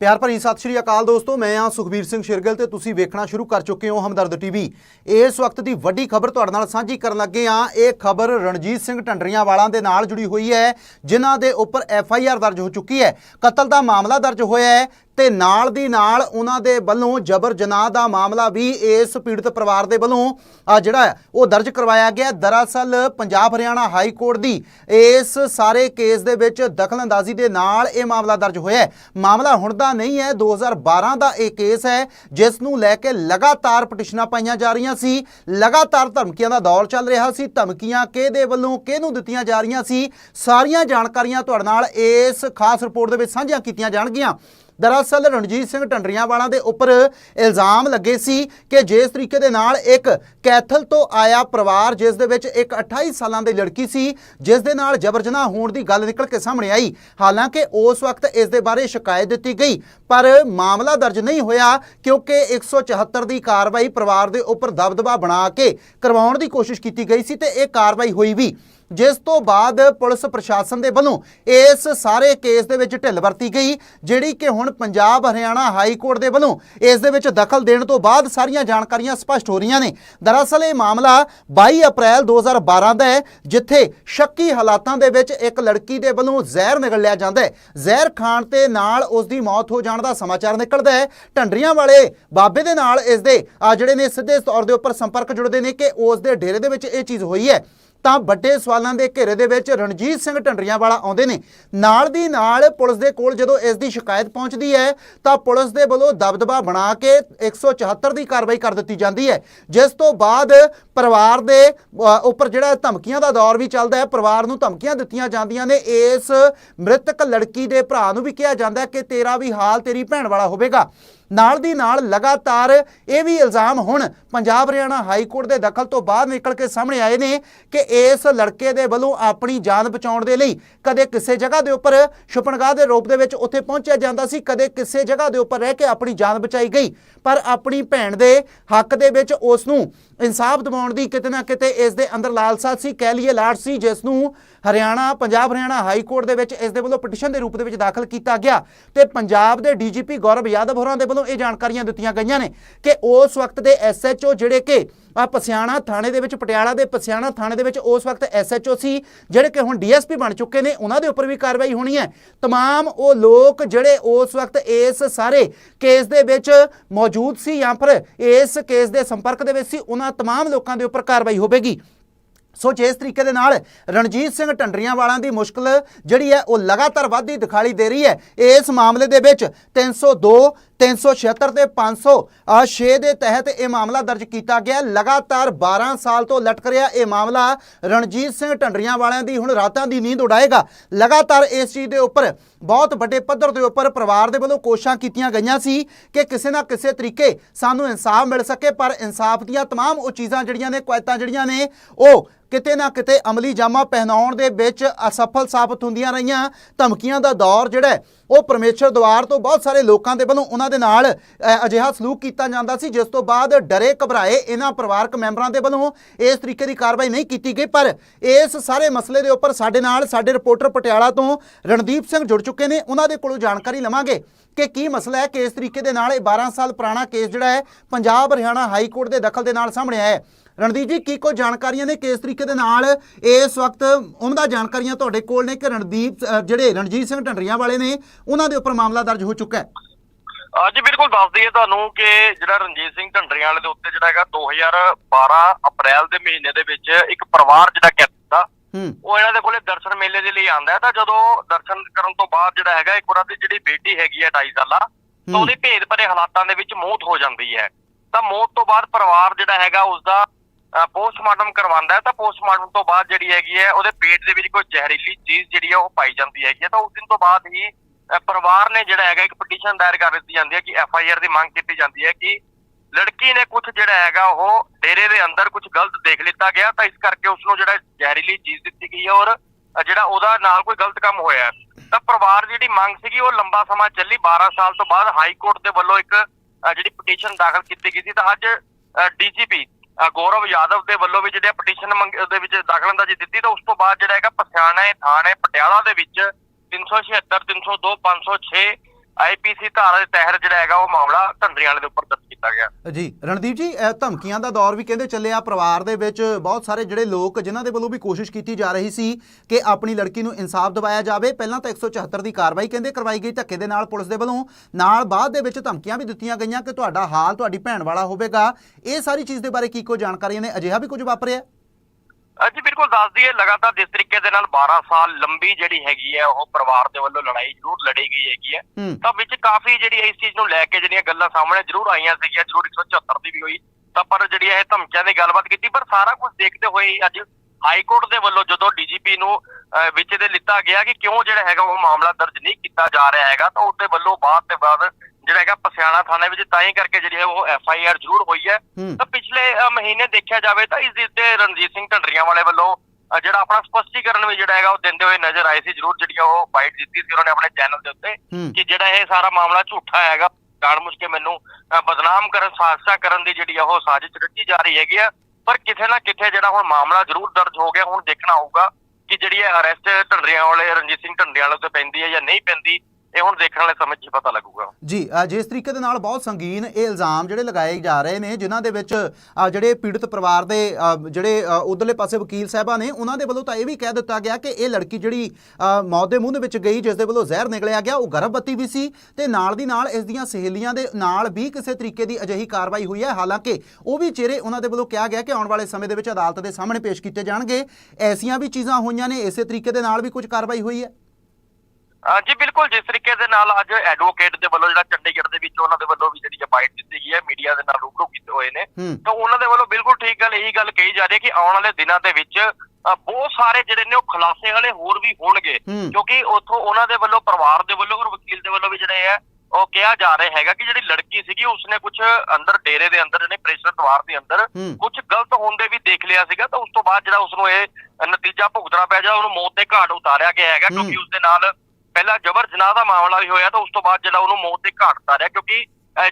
ਪਿਆਰ ਭਰੀ ਸਤਿ ਸ਼੍ਰੀ ਅਕਾਲ ਦੋਸਤੋ, ਮੈਂ ਆ ਸੁਖਬੀਰ ਸਿੰਘ ਸ਼ਿਰਗਲ ਤੇ ਤੁਸੀਂ ਵੇਖਣਾ ਸ਼ੁਰੂ ਕਰ ਚੁੱਕੇ ਹੋ ਹਮਦਰਦ ਟੀਵੀ। ਇਸ ਵਕਤ ਦੀ ਵੱਡੀ ਖਬਰ ਤੁਹਾਡੇ ਨਾਲ ਸਾਂਝੀ ਕਰਨ ਲੱਗੇ ਆ ਇਹ ਖਬਰ ਰਣਜੀਤ ਸਿੰਘ ਢੰਡਰੀਆਂ ਵਾਲਾਂ ਦੇ ਨਾਲ ਜੁੜੀ ਹੋਈ ਹੈ, ਜਿਨ੍ਹਾਂ ਦੇ ਉੱਪਰ ਐਫ ਆਈ ਆਰ ਦਰਜ ਹੋ ਚੁੱਕੀ ਹੈ। ਕਤਲ ਦਾ ਮਾਮਲਾ ਦਰਜ ਹੋਇਆ ਹੈ ਤੇ ਨਾਲ ਦੀ ਨਾਲ ਉਹਨਾਂ ਦੇ ਵੱਲੋਂ ਜਬਰ ਜਨਾਹ ਦਾ ਮਾਮਲਾ ਵੀ ਇਸ ਪੀੜਤ ਪਰਿਵਾਰ ਦੇ ਵੱਲੋਂ ਆ ਜਿਹੜਾ ਉਹ ਦਰਜ ਕਰਵਾਇਆ ਗਿਆ। ਦਰਅਸਲ ਪੰਜਾਬ ਹਰਿਆਣਾ ਹਾਈ ਕੋਰਟ ਦੀ ਇਸ ਸਾਰੇ ਕੇਸ ਦੇ ਵਿੱਚ ਦਖਲਅੰਦਾਜ਼ੀ ਦੇ ਨਾਲ ਇਹ ਮਾਮਲਾ ਦਰਜ ਹੋਇਆ ਹੈ। ਮਾਮਲਾ ਹੁਣ ਦਾ ਨਹੀਂ ਹੈ 2012 ਦਾ ਇਹ ਕੇਸ ਹੈ, ਜਿਸ ਨੂੰ ਲੈ ਕੇ ਲਗਾਤਾਰ ਪਟੀਸ਼ਨਾਂ ਪਾਈਆਂ ਜਾ ਰਹੀਆਂ ਸੀ। ਲਗਾਤਾਰ ਧਮਕੀਆਂ ਦਾ ਦੌਰ ਚੱਲ ਰਿਹਾ ਸੀ। ਧਮਕੀਆਂ ਕਿਹਦੇ ਵੱਲੋਂ, ਕਿਹਨੂੰ ਦਿੱਤੀਆਂ ਜਾ ਰਹੀਆਂ ਸੀ? ਸਾਰੀਆਂ ਜਾਣਕਾਰੀਆਂ ਤੁਹਾਡੇ ਨਾਲ ਇਸ ਖਾਸ ਰਿਪੋਰਟ ਦੇ ਵਿੱਚ ਸਾਂਝੀਆਂ ਕੀਤੀਆਂ ਜਾਣਗੀਆਂ। ਦਰਅਸਲ ਰਣਜੀਤ ਸਿੰਘ ਢੰਡਰੀਆਂ ਵਾਲਾਂ ਦੇ ਉੱਪਰ ਇਲਜ਼ਾਮ ਲੱਗੇ ਸੀ ਕਿ ਜਿਸ ਤਰੀਕੇ ਦੇ ਨਾਲ ਇੱਕ ਕੈਥਲ ਤੋਂ ਆਇਆ ਪਰਿਵਾਰ, ਜਿਸ ਦੇ ਵਿੱਚ ਇੱਕ 28 ਸਾਲਾਂ ਦੀ ਲੜਕੀ ਸੀ, ਜਿਸ ਦੇ ਨਾਲ ਜਬਰ ਜਨਾਹ ਹੋਣ ਦੀ ਗੱਲ ਨਿਕਲ ਕੇ ਸਾਹਮਣੇ ਆਈ। ਹਾਲਾਂਕਿ ਉਸ ਵਕਤ ਇਸ ਦੇ ਬਾਰੇ ਸ਼ਿਕਾਇਤ ਦਿੱਤੀ ਗਈ, ਪਰ ਮਾਮਲਾ ਦਰਜ ਨਹੀਂ ਹੋਇਆ ਕਿਉਂਕਿ 174 ਦੀ ਕਾਰਵਾਈ ਪਰਿਵਾਰ ਦੇ ਉੱਪਰ ਦਬਦਬਾ ਬਣਾ ਕੇ ਕਰਵਾਉਣ ਦੀ ਕੋਸ਼ਿਸ਼ ਕੀਤੀ ਗਈ ਸੀ ਤੇ ਇਹ ਕਾਰਵਾਈ ਹੋਈ ਵੀ। ਜਿਸ ਤੋਂ ਬਾਅਦ ਪੁਲਿਸ ਪ੍ਰਸ਼ਾਸਨ ਦੇ ਵੱਲੋਂ ਇਸ ਸਾਰੇ ਕੇਸ ਦੇ ਵਿੱਚ ਢਿੱਲ ਵਰਤੀ ਗਈ, ਜਿਹੜੀ ਕਿ ਹੁਣ ਪੰਜਾਬ ਹਰਿਆਣਾ ਹਾਈ ਕੋਰਟ ਦੇ ਵੱਲੋਂ ਇਸ ਦੇ ਵਿੱਚ ਦਖਲ ਦੇਣ ਤੋਂ ਬਾਅਦ ਸਾਰੀਆਂ ਜਾਣਕਾਰੀਆਂ ਸਪਸ਼ਟ ਹੋ ਰਹੀਆਂ ਨੇ। ਦਰਅਸਲ ਇਹ ਮਾਮਲਾ 22 ਅਪ੍ਰੈਲ 2012 ਦਾ ਹੈ, ਜਿੱਥੇ ਸ਼ੱਕੀ ਹਾਲਾਤਾਂ ਦੇ ਵਿੱਚ ਇੱਕ ਲੜਕੀ ਦੇ ਵੱਲੋਂ ਜ਼ਹਿਰ ਨਿਗਲ ਲਿਆ ਜਾਂਦਾ ਹੈ। ਜ਼ਹਿਰ ਖਾਣ ਤੇ ਨਾਲ ਉਸ ਦੀ ਮੌਤ ਹੋ ਜਾਣ ਦਾ ਸਮਾਚਾਰ ਨਿਕਲਦਾ ਹੈ। ਢੰਡਰੀਆਂ ਵਾਲੇ ਬਾਬੇ ਦੇ ਨਾਲ ਇਸ ਦੇ ਆ ਜਿਹੜੇ ਨੇ ਸਿੱਧੇ ਤੌਰ ਦੇ ਉੱਪਰ ਸੰਪਰਕ ਜੁੜਦੇ ਨੇ ਕਿ ਉਸ ਦੇ ਡੇਰੇ ਦੇ ਵਿੱਚ ਇਹ ਚੀਜ਼ ਹੋਈ ਹੈ। ਤਾਂ ਵੱਡੇ ਸਵਾਲਾਂ ਦੇ ਘੇਰੇ ਦੇ ਵਿੱਚ ਰਣਜੀਤ ਸਿੰਘ ਢੰਡਰੀਆਂ ਵਾਲਾ ਆਉਂਦੇ ਨੇ। ਨਾਲ ਦੀ ਨਾਲ ਪੁਲਿਸ ਦੇ ਕੋਲ ਜਦੋਂ ਇਸ ਦੀ ਸ਼ਿਕਾਇਤ ਪਹੁੰਚਦੀ ਹੈ, ਤਾਂ ਪੁਲਿਸ ਦੇ ਵੱਲੋਂ ਦਬਦਬਾ ਬਣਾ ਕੇ 174 ਦੀ ਕਾਰਵਾਈ ਕਰ ਦਿੱਤੀ ਜਾਂਦੀ ਹੈ। ਜਿਸ ਤੋਂ ਬਾਅਦ ਪਰਿਵਾਰ ਦੇ ਉੱਪਰ ਜਿਹੜਾ ਧਮਕੀਆਂ ਦਾ ਦੌਰ ਵੀ ਚੱਲਦਾ ਹੈ, ਪਰਿਵਾਰ ਨੂੰ ਧਮਕੀਆਂ ਦਿੱਤੀਆਂ ਜਾਂਦੀਆਂ ਨੇ। ਇਸ ਮ੍ਰਿਤਕ ਲੜਕੀ ਦੇ ਭਰਾ ਨੂੰ ਵੀ ਕਿਹਾ ਜਾਂਦਾ ਕਿ ਤੇਰਾ ਵੀ ਹਾਲ ਤੇਰੀ ਭੈਣ ਵਾਲਾ ਹੋਵੇਗਾ। ਨਾਲ ਦੀ ਨਾਲ ਲਗਾਤਾਰ ਇਹ ਵੀ ਇਲਜ਼ਾਮ ਹੁਣ ਪੰਜਾਬ ਹਰਿਆਣਾ ਹਾਈ ਕੋਰਟ ਦੇ ਦਖਲ ਤੋਂ ਬਾਅਦ ਨਿਕਲ ਕੇ ਸਾਹਮਣੇ ਆਏ ਨੇ ਕਿ ਇਸ ਲੜਕੇ ਦੇ ਵੱਲੋਂ ਆਪਣੀ ਜਾਨ ਬਚਾਉਣ ਦੇ ਲਈ ਕਦੇ ਕਿਸੇ ਜਗ੍ਹਾ ਦੇ ਉੱਪਰ ਛੁਪਣਗਾਹ ਦੇ ਰੂਪ ਦੇ ਵਿੱਚ ਉੱਥੇ ਪਹੁੰਚਿਆ ਜਾਂਦਾ ਸੀ, ਕਦੇ ਕਿਸੇ ਜਗ੍ਹਾ ਦੇ ਉੱਪਰ ਰਹਿ ਕੇ ਆਪਣੀ ਜਾਨ ਬਚਾਈ ਗਈ। ਪਰ ਆਪਣੀ ਭੈਣ ਦੇ ਹੱਕ ਦੇ ਵਿੱਚ ਉਸ ਨੂੰ ਇਨਸਾਫ ਦਿਵਾਉਣ ਦੀ ਕਿਤੇ ਨਾ ਕਿਤੇ ਇਸ ਦੇ ਅੰਦਰ ਲਾਲਸਾ ਸੀ, ਕਹਿ ਲਈਏ ਲਾਟ ਸੀ, ਜਿਸ ਨੂੰ ਹਰਿਆਣਾ, ਪੰਜਾਬ ਹਰਿਆਣਾ ਹਾਈ ਕੋਰਟ ਦੇ ਵਿੱਚ ਇਸ ਦੇ ਵੱਲੋਂ ਪਟੀਸ਼ਨ ਦੇ ਰੂਪ ਦੇ ਵਿੱਚ ਦਾਖਲ ਕੀਤਾ ਗਿਆ। ਤੇ ਪੰਜਾਬ ਦੇ ਡੀਜੀਪੀ ਗੌਰਵ ਯਾਦਵ ਹੋਰਾਂ ਦੇ ਵੱਲੋਂ ਇਹ ਜਾਣਕਾਰੀਆਂ ਦਿੱਤੀਆਂ ਗਈਆਂ ਨੇ ਕਿ ਉਸ ਵਕਤ ਦੇ ਐਸਐਚਓ ਜਿਹੜੇ ਕਿ ਆ ਪਸਿਆਣਾ ਥਾਣੇ ਦੇ ਵਿੱਚ ਪਟਿਆਲਾ ਦੇ ਪਸਿਆਣਾ ਥਾਣੇ ਦੇ ਵਿੱਚ ਉਸ ਵਕਤ ਐਸਐਚਓ ਸੀ ਜਿਹੜੇ ਕਿ ਹੁਣ ਡੀਐਸਪੀ ਬਣ ਚੁੱਕੇ ਨੇ ਉਹਨਾਂ ਦੇ ਉੱਪਰ ਵੀ ਕਾਰਵਾਈ ਹੋਣੀ ਹੈ तमाम ਉਹ ਲੋਕ ਜਿਹੜੇ ਉਸ ਵਕਤ ਇਸ ਸਾਰੇ ਕੇਸ ਦੇ ਵਿੱਚ ਮੌਜੂਦ ਸੀ ਜਾਂ ਫਿਰ ਇਸ ਕੇਸ ਦੇ ਸੰਪਰਕ ਦੇ ਵਿੱਚ ਸੀ ਉਹਨਾਂ तमाम ਲੋਕਾਂ ਦੇ ਉੱਪਰ ਕਾਰਵਾਈ ਹੋਵੇਗੀ ਸੋ ਜਿਸ ਤਰੀਕੇ ਦੇ ਨਾਲ ਰਣਜੀਤ ਸਿੰਘ ਢੰਡਰੀਆਂ ਵਾਲਾਂ ਦੀ ਮੁਸ਼ਕਲ ਜਿਹੜੀ ਹੈ ਉਹ ਲਗਾਤਾਰ ਵੱਧਦੀ ਦਿਖਾਈ ਦੇ ਰਹੀ ਹੈ ਇਸ ਮਾਮਲੇ ਦੇ ਵਿੱਚ 302 376 ਤੇ 506 ਦੇ ਤਹਿਤ ਇਹ ਮਾਮਲਾ ਦਰਜ ਕੀਤਾ ਗਿਆ ਲਗਾਤਾਰ 12 ਸਾਲ ਤੋਂ ਲਟਕ ਰਿਹਾ ਇਹ ਮਾਮਲਾ ਰਣਜੀਤ ਸਿੰਘ ਢੰਡਰੀਆਂ ਵਾਲਿਆਂ ਦੀ ਹੁਣ ਰਾਤਾਂ ਦੀ ਨੀਂਦ ਉਡਾਏਗਾ ਲਗਾਤਾਰ ਇਸ ਚੀਜ਼ ਦੇ ਉੱਪਰ ਬਹੁਤ ਵੱਡੇ ਪੱਧਰ ਦੇ ਉੱਪਰ ਪਰਿਵਾਰ ਦੇ ਵੱਲੋਂ ਕੋਸ਼ਿਸ਼ਾਂ ਕੀਤੀਆਂ ਗਈਆਂ ਸੀ ਕਿ ਕਿਸੇ ਨਾ ਕਿਸੇ ਤਰੀਕੇ ਸਾਨੂੰ ਇਨਸਾਫ ਮਿਲ ਸਕੇ ਪਰ ਇਨਸਾਫ ਦੀਆਂ तमाम ਉਹ ਚੀਜ਼ਾਂ ਜਿਹੜੀਆਂ ਨੇ ਕੁਐਤਾਂ ਜਿਹੜੀਆਂ ਨੇ ਉਹ ਕਿਤੇ ਨਾ ਕਿਤੇ ਅਮਲੀ ਜਾਮਾ ਪਹਿਨਾਉਣ ਦੇ ਵਿੱਚ ਅਸਫਲ ਸਾਬਤ ਹੁੰਦੀਆਂ ਰਹੀਆਂ ਧਮਕੀਆਂ ਦਾ ਦੌਰ ਜਿਹੜਾ ਹੈ, ਉਹ ਪਰਮੇਸ਼ਰ ਦਵਾਰ ਤੋਂ ਬਹੁਤ ਸਾਰੇ ਲੋਕਾਂ ਦੇ ਵੱਲੋਂ ਉਹਨਾਂ ਦੇ ਨਾਲ ਅਜਿਹਾ ਸਲੂਕ ਕੀਤਾ ਜਾਂਦਾ ਸੀ, ਜਿਸ ਤੋਂ ਬਾਅਦ ਡਰੇ ਘਬਰਾਏ ਇਹਨਾਂ ਪਰਿਵਾਰਕ ਮੈਂਬਰਾਂ ਦੇ ਵੱਲੋਂ ਇਸ ਤਰੀਕੇ ਦੀ ਕਾਰਵਾਈ ਨਹੀਂ ਕੀਤੀ ਗਈ, ਪਰ ਇਸ ਸਾਰੇ ਮਸਲੇ ਦੇ ਉੱਪਰ ਸਾਡੇ ਨਾਲ ਸਾਡੇ ਰਿਪੋਰਟਰ ਪਟਿਆਲਾ ਤੋਂ ਰਣਦੀਪ ਸਿੰਘ ਜੁੜ ਚੁੱਕੇ ਨੇ, ਉਹਨਾਂ ਦੇ ਕੋਲੋਂ ਜਾਣਕਾਰੀ ਲਵਾਂਗੇ ਕਿ ਕੀ ਮਸਲਾ ਹੈ ਕਿ ਇਸ ਤਰੀਕੇ ਦੇ ਨਾਲ ਇਹ 12 ਸਾਲ ਪੁਰਾਣਾ ਕੇਸ ਜਿਹੜਾ ਹੈ, ਪੰਜਾਬ ਹਰਿਆਣਾ ਹਾਈ ਕੋਰਟ ਦੇ ਦਖਲ ਦੇ ਨਾਲ ਸਾਹਮਣੇ ਆਇਆ ਹੈ। ਰਣਦੀਪ ਜੀ ਕੀ ਕੋਈ ਜਾਣਕਾਰੀਆਂ ਨੇ ਕਿਸ ਤਰੀਕੇ ਦੇ ਨਾਲ ਇਸ ਵਕਤ ਉਮਦਾ ਜਾਣਕਾਰੀਆਂ ਤੁਹਾਡੇ ਕੋਲ ਨੇ ਕਿ ਰਣਦੀਪ ਜਿਹੜੇ ਰਣਜੀਤ ਸਿੰਘ ਢੰਡਰੀਆਂ ਵਾਲੇ ਨੇ ਉਹਨਾਂ ਦੇ ਉੱਪਰ ਮਾਮਲਾ ਦਰਜ ਹੋ ਚੁੱਕਾ ਹੈ? ਅੱਜ ਬਿਲਕੁਲ ਦੱਸ ਦਈਏ ਤੁਹਾਨੂੰ ਕਿ ਜਿਹੜਾ ਰਣਜੀਤ ਸਿੰਘ ਢੰਡਰੀਆਂ ਵਾਲੇ ਦੇ ਉੱਤੇ ਜਿਹੜਾ ਹੈਗਾ 2012 ਅਪ੍ਰੈਲ ਦੇ ਮਹੀਨੇ ਦੇ ਵਿੱਚ ਇੱਕ ਪਰਿਵਾਰ ਜਿਹੜਾ ਹੂੰ। ਉਹ ਇਹਨਾਂ ਦੇ ਕੋਲੇ ਦਰਸ਼ਨ ਮੇਲੇ ਦੇ ਲਈ ਆਂਦਾ ਹੈ। ਤਾਂ ਜਦੋਂ ਦਰਸ਼ਨ ਕਰਨ ਤੋਂ ਬਾਅਦ ਜਿਹੜਾ ਹੈਗਾ ਇੱਕ ਉਹਨਾਂ ਦੀ ਜਿਹੜੀ ਬੇਟੀ ਹੈਗੀ ਹੈ 2.5 ਸਾਲਾ ਤਾਂ ਉਹਦੀ ਭੇਦ ਭਰੇ ਹਾਲਾਤਾਂ ਦੇ ਵਿੱਚ ਮੌਤ ਹੋ ਜਾਂਦੀ ਹੈ। ਤਾਂ ਮੌਤ ਤੋਂ ਬਾਅਦ ਪਰਿਵਾਰ ਜਿਹੜਾ ਹੈਗਾ ਉਸਦਾ ਪੋਸਟਮਾਰਟਮ ਕਰਵਾਉਂਦਾ ਹੈ, ਤਾਂ ਪੋਸਟਮਾਰਟਮ ਤੋਂ ਬਾਅਦ ਜਿਹੜੀ ਹੈਗੀ ਹੈ, ਉਹਦੇ ਪੇਟ ਦੇ ਵਿੱਚ ਕੋਈ ਜ਼ਹਿਰੀਲੀ ਚੀਜ਼ ਜਿਹੜੀ ਹੈ ਉਹ ਪਾਈ ਜਾਂਦੀ ਹੈਗੀ ਹੈ। ਤਾਂ ਉਸ ਦਿਨ ਤੋਂ ਬਾਅਦ ਹੀ ਪਰਿਵਾਰ ਨੇ ਜਿਹੜਾ ਹੈਗਾ ਇੱਕ ਪਟੀਸ਼ਨ ਦਾਇਰ ਕਰ ਦਿੱਤੀ ਜਾਂਦੀ ਹੈ ਕਿ ਐਫ ਆਈ ਆਰ ਦੀ ਮੰਗ ਕੀਤੀ ਜਾਂਦੀ ਹੈ ਕਿ ਲੜਕੀ ਨੇ ਕੁਝ ਜਿਹੜਾ ਹੈਗਾ ਉਹ ਡੇਰੇ ਦੇ ਅੰਦਰ ਕੁਝ ਗਲਤ ਦੇਖ ਲਿੱਤਾ ਗਿਆ, ਤਾਂ ਇਸ ਕਰਕੇ ਉਸ ਨੂੰ ਜਿਹੜਾ ਜ਼ਹਿਰੀਲੀ ਚੀਜ਼ ਦਿੱਤੀ ਗਈ ਹੈ ਔਰ ਜਿਹੜਾ ਉਹਦਾ ਨਾਲ ਕੋਈ ਗਲਤ ਕੰਮ ਹੋਇਆ ਤਾਂ ਪਰਿਵਾਰ ਜਿਹੜੀ ਮੰਗ ਸੀਗੀ, ਉਹ ਲੰਬਾ ਸਮਾਂ ਚੱਲੀ। 12 ਸਾਲ ਤੋਂ ਬਾਅਦ ਹਾਈ ਕੋਰਟ ਦੇ ਵੱਲੋਂ ਇੱਕ ਜਿਹੜੀ ਪਟੀਸ਼ਨ ਦਾਖਲ ਕੀਤੀ ਗਈ ਸੀ। ਤਾਂ ਅੱਜ ਡੀਜੀਪੀ ਗੌਰਵ ਯਾਦਵ ਦੇ ਵੱਲੋਂ ਵੀ ਜਿਹੜੇ ਪਟੀਸ਼ਨ ਦੇ ਵਿੱਚ ਦਾਖਲਅੰਦਾਜ਼ੀ ਦਿੱਤੀ, ਤਾਂ ਉਸ ਤੋਂ ਬਾਅਦ ਜਿਹੜਾ ਹੈਗਾ ਪਸਿਆਣਾ ਥਾਣੇ ਪਟਿਆਲਾ ਦੇ ਵਿੱਚ 376 302 506 ਆਈਪੀਸੀ ਧਾਰਾ ਦੇ ਤਹਿਤ ਜਿਹੜਾ ਹੈਗਾ ਉਹ ਮਾਮਲਾ ਢੰਡਰੀਆਂ ਦੇ ਉੱਪਰ ਦਰਜ ਕੀਤਾ ਗਿਆ। ਜੀ, ਰਣਦੀਪ ਜੀ, ਇਹ ਧਮਕੀਆਂ ਦਾ ਦੌਰ ਵੀ ਕਹਿੰਦੇ ਚੱਲਿਆ ਪਰਿਵਾਰ ਦੇ ਵਿੱਚ ਬਹੁਤ ਸਾਰੇ ਜਿਹੜੇ ਲੋਕ ਜਿਨ੍ਹਾਂ ਦੇ ਵੱਲੋਂ ਵੀ ਕੋਸ਼ਿਸ਼ ਕੀਤੀ ਜਾ ਰਹੀ ਸੀ ਕਿ ਆਪਣੀ ਲੜਕੀ ਨੂੰ ਇਨਸਾਫ ਦਿਵਾਇਆ ਜਾਵੇ, ਪਹਿਲਾਂ ਤਾਂ 174 ਦੀ ਕਾਰਵਾਈ ਕਹਿੰਦੇ ਕਰਵਾਈ ਗਈ, ਧੱਕੇ ਦੇ ਨਾਲ ਪੁਲਿਸ ਦੇ ਵੱਲੋਂ। ਨਾਲ ਬਾਅਦ ਦੇ ਵਿੱਚ ਧਮਕੀਆਂ ਵੀ ਦਿੱਤੀਆਂ ਗਈਆਂ ਕਿ ਤੁਹਾਡਾ ਹਾਲ, ਤੁਹਾਡੀ ਭੈਣ ਵਾਲਾ ਹੋਵੇਗਾ। ਇਹ ਸਾਰੀ ਚੀਜ਼ ਦੇ ਬਾਰੇ ਕੀ ਕੋਈ ਜਾਣਕਾਰੀ ਨੇ? ਅਜਿਹਾ ਵੀ ਕੁਝ ਵਾਪਰਿਆ? ਅੱਜ ਬਿਲਕੁਲ ਦੱਸ ਦਈਏ ਲਗਾਤਾਰ ਜਿਸ ਤਰੀਕੇ ਦੇ ਨਾਲ 12 ਸਾਲ ਲੰਬੀ ਜਿਹੜੀ ਹੈਗੀ ਹੈ ਉਹ ਪਰਿਵਾਰ ਦੇ ਵੱਲੋਂ ਲੜਾਈ ਜ਼ਰੂਰ ਲੜੀ ਗਈ ਹੈਗੀ ਹੈ। ਤਾਂ ਵਿੱਚ ਕਾਫੀ ਜਿਹੜੀ ਇਸ ਚੀਜ਼ ਨੂੰ ਲੈ ਕੇ ਜਿਹੜੀਆਂ ਗੱਲਾਂ ਸਾਹਮਣੇ ਜ਼ਰੂਰ ਆਈਆਂ ਸੀਗੀਆਂ ਜ਼ਰੂਰ 174 ਦੀ ਵੀ ਹੋਈ। ਤਾਂ ਪਰ ਜਿਹੜੀ ਇਹ ਧਮਕੀਆਂ ਦੀ ਗੱਲਬਾਤ ਕੀਤੀ ਪਰ ਸਾਰਾ ਕੁਝ ਦੇਖਦੇ ਹੋਏ ਅੱਜ ਹਾਈ ਕੋਰਟ ਦੇ ਵੱਲੋਂ ਜਦੋਂ ਡੀਜੀਪੀ ਨੂੰ ਵਿੱਚ ਦੇ ਲਿੱਤਾ ਗਿਆ ਕਿ ਕਿਉਂ ਜਿਹੜਾ ਹੈਗਾ ਉਹ ਮਾਮਲਾ ਦਰਜ ਨਹੀਂ ਕੀਤਾ ਜਾ ਰਿਹਾ ਹੈਗਾ ਤਾਂ ਉਹਦੇ ਵੱਲੋਂ ਬਾਅਦ ਤੇ ਬਾਅਦ ਜਿਹੜਾ ਹੈਗਾ ਪਸਿਆਣਾ ਥਾਣੇ ਵਿੱਚ ਤਾਂ ਹੀ ਕਰਕੇ ਜਿਹੜੀ ਹੈ ਉਹ ਐਫ ਆਈ ਆਰ ਜ਼ਰੂਰ ਹੋਈ ਹੈ। ਤਾਂ ਪਿਛਲੇ ਮਹੀਨੇ ਦੇਖਿਆ ਜਾਵੇ ਤਾਂ ਇਸ ਦੇ ਉੱਤੇ ਰਣਜੀਤ ਸਿੰਘ ਢੰਡਰੀਆਂ ਵਾਲੇ ਵੱਲੋਂ ਜਿਹੜਾ ਆਪਣਾ ਸਪਸ਼ਟੀਕਰਨ ਵੀ ਜਿਹੜਾ ਹੈਗਾ ਉਹ ਦਿੰਦੇ ਹੋਏ ਨਜ਼ਰ ਆਏ ਸੀ। ਜ਼ਰੂਰ ਜਿਹੜੀ ਉਹ ਬਾਈਟ ਦਿੱਤੀ ਸੀ। ਉਹਨਾਂ ਨੇ ਆਪਣੇ ਚੈਨਲ ਦੇ ਉੱਤੇ ਕਿ ਜਿਹੜਾ ਇਹ ਸਾਰਾ ਮਾਮਲਾ ਝੂਠਾ ਹੈਗਾ। ਜਾਣਬੁੱਝ ਕੇ ਮੈਨੂੰ ਬਦਨਾਮ ਕਰਨ ਸਾਜ਼ਿਸ਼ਾਂ ਕਰਨ ਦੀ ਜਿਹੜੀ ਉਹ ਸਾਜ਼ਿਸ਼ ਰਚੀ ਜਾ ਰਹੀ ਹੈਗੀ ਆ। ਪਰ ਕਿਤੇ ਨਾ ਕਿਤੇ ਜਿਹੜਾ ਹੁਣ ਮਾਮਲਾ ਜ਼ਰੂਰ ਦਰਜ ਹੋ ਗਿਆ। ਹੁਣ ਦੇਖਣਾ ਹੋਊਗਾ ਕਿ ਜਿਹੜੀ ਇਹ ਅਰੈਸਟ ਢੰਡਰੀਆਂ ਵਾਲੇ ਰਣਜੀਤ ਸਿੰਘ ਢੰਡਰੀਆਂ ਵਾਲੇ ਤੇ ਪੈਂਦੀ ਹੈ ਜਾਂ ਨਹੀਂ ਪੈਂਦੀ। ਇਹ ਹੁਣ ਦੇਖਣ ਵਾਲੇ ਸਮੇਂ 'ਚ ਪਤਾ ਲੱਗੂਗਾ। ਜੀ ਜਿਸ ਤਰੀਕੇ ਦੇ ਨਾਲ ਬਹੁਤ ਸੰਗੀਨ ਇਹ ਇਲਜ਼ਾਮ ਜਿਹੜੇ ਲਗਾਏ ਜਾ ਰਹੇ ਨੇ, ਜਿਨ੍ਹਾਂ ਦੇ ਵਿੱਚ ਜਿਹੜੇ ਪੀੜਤ ਪਰਿਵਾਰ ਦੇ ਜਿਹੜੇ ਉਧਰਲੇ ਪਾਸੇ ਵਕੀਲ ਸਾਹਿਬਾਂ ਨੇ, ਉਹਨਾਂ ਦੇ ਵੱਲੋਂ ਤਾਂ ਇਹ ਵੀ ਕਹਿ ਦਿੱਤਾ ਗਿਆ ਕਿ ਇਹ ਲੜਕੀ ਜਿਹੜੀ ਮੌਤ ਦੇ ਮੂੰਹ ਦੇ ਵਿੱਚ ਗਈ ਜਿਸ ਦੇ ਵੱਲੋਂ ਜ਼ਹਿਰ ਨਿਕਲਿਆ ਗਿਆ, ਉਹ ਗਰਭਵਤੀ ਵੀ ਸੀ ਤੇ ਨਾਲ ਦੀ ਨਾਲ ਇਸ ਦੀਆਂ ਸਹੇਲੀਆਂ ਦੇ ਨਾਲ ਵੀ ਕਿਸੇ ਤਰੀਕੇ ਦੀ ਅਜਿਹੀ ਕਾਰਵਾਈ ਹੋਈ ਹੈ। ਹਾਲਾਂਕਿ ਉਹ ਵੀ ਚਿਹਰੇ ਉਹਨਾਂ ਦੇ ਵੱਲੋਂ ਕਿਹਾ ਗਿਆ ਕਿ ਆਉਣ ਵਾਲੇ ਸਮੇਂ ਦੇ ਵਿੱਚ ਅਦਾਲਤ ਦੇ ਸਾਹਮਣੇ ਪੇਸ਼ ਕੀਤੇ ਜਾਣਗੇ। ਐਸੀਆਂ ਵੀ ਚੀਜ਼ਾਂ ਹੋਈਆਂ ਨੇ, ਇਸੇ ਤਰੀਕੇ ਦੇ ਨਾਲ ਵੀ ਕੁਝ ਕਾਰਵਾਈ ਹੋਈ ਹੈ। ਜੀ ਬਿਲਕੁਲ ਜਿਸ ਤਰੀਕੇ ਦੇ ਨਾਲ ਅੱਜ ਐਡਵੋਕੇਟ ਦੇ ਵੱਲੋਂ ਜਿਹੜਾ ਚੰਡੀਗੜ੍ਹ ਦੇ ਵਿੱਚ ਉਹਨਾਂ ਦੇ ਵੱਲੋਂ ਵੀ ਜਿਹੜੀ ਬਾਈਟ ਦਿੱਤੀ ਗਈ ਹੈ ਮੀਡੀਆ ਦੇ ਨਾਲ ਰੂਬਰੂ ਕੀਤੇ ਹੋਏ ਨੇ। ਤਾਂ ਉਹਨਾਂ ਦੇ ਵੱਲੋਂ ਬਿਲਕੁਲ ਠੀਕ ਗੱਲ ਇਹੀ ਗੱਲ ਕਹੀ ਜਾ ਰਹੀ ਹੈ ਕਿ ਆਉਣ ਵਾਲੇ ਦਿਨਾਂ ਦੇ ਵਿੱਚ ਬਹੁਤ ਸਾਰੇ ਜਿਹੜੇ ਨੇ ਉਹ ਖੁਲਾਸੇ ਵਾਲੇ ਹੋਰ ਵੀ ਹੋਣਗੇ। ਕਿਉਂਕਿ ਉੱਥੋਂ ਉਹਨਾਂ ਦੇ ਵੱਲੋਂ ਪਰਿਵਾਰ ਦੇ ਵੱਲੋਂ ਔਰ ਵਕੀਲ ਦੇ ਵੱਲੋਂ ਵੀ ਜਿਹੜੇ ਹੈ ਉਹ ਕਿਹਾ ਜਾ ਰਿਹਾ ਹੈਗਾ ਕਿ ਜਿਹੜੀ ਲੜਕੀ ਸੀਗੀ ਉਸਨੇ ਕੁਝ ਅੰਦਰ ਡੇਰੇ ਦੇ ਅੰਦਰ ਜਿਹਨੇ ਪ੍ਰੈਸ਼ਰ ਦਵਾਰ ਦੇ ਅੰਦਰ ਕੁਝ ਗਲਤ ਹੁੰਦੇ ਵੀ ਦੇਖ ਲਿਆ ਸੀਗਾ। ਤਾਂ ਉਸ ਤੋਂ ਬਾਅਦ ਜਿਹੜਾ ਉਸਨੂੰ ਇਹ ਨਤੀਜਾ ਭੁਗਤਣਾ ਪਿਆ ਜਾਂ ਉਹਨੂੰ ਮੌਤ ਦੇ ਘਾਟ ਉਤਾਰਿਆ ਗਿਆ ਹੈਗਾ। ਕਿਉਂਕਿ ਉਸਦੇ ਨਾਲ ਪਹਿਲਾਂ ਜਬਰ ਜਨਾਹ ਦਾ ਮਾਮਲਾ ਵੀ ਹੋਇਆ ਤਾਂ ਉਸ ਤੋਂ ਬਾਅਦ ਜਿਹੜਾ ਉਹਨੂੰ ਮੌਤ ਦੇ ਘਾਟ ਉਤਾਰਿਆ ਕਿਉਂਕਿ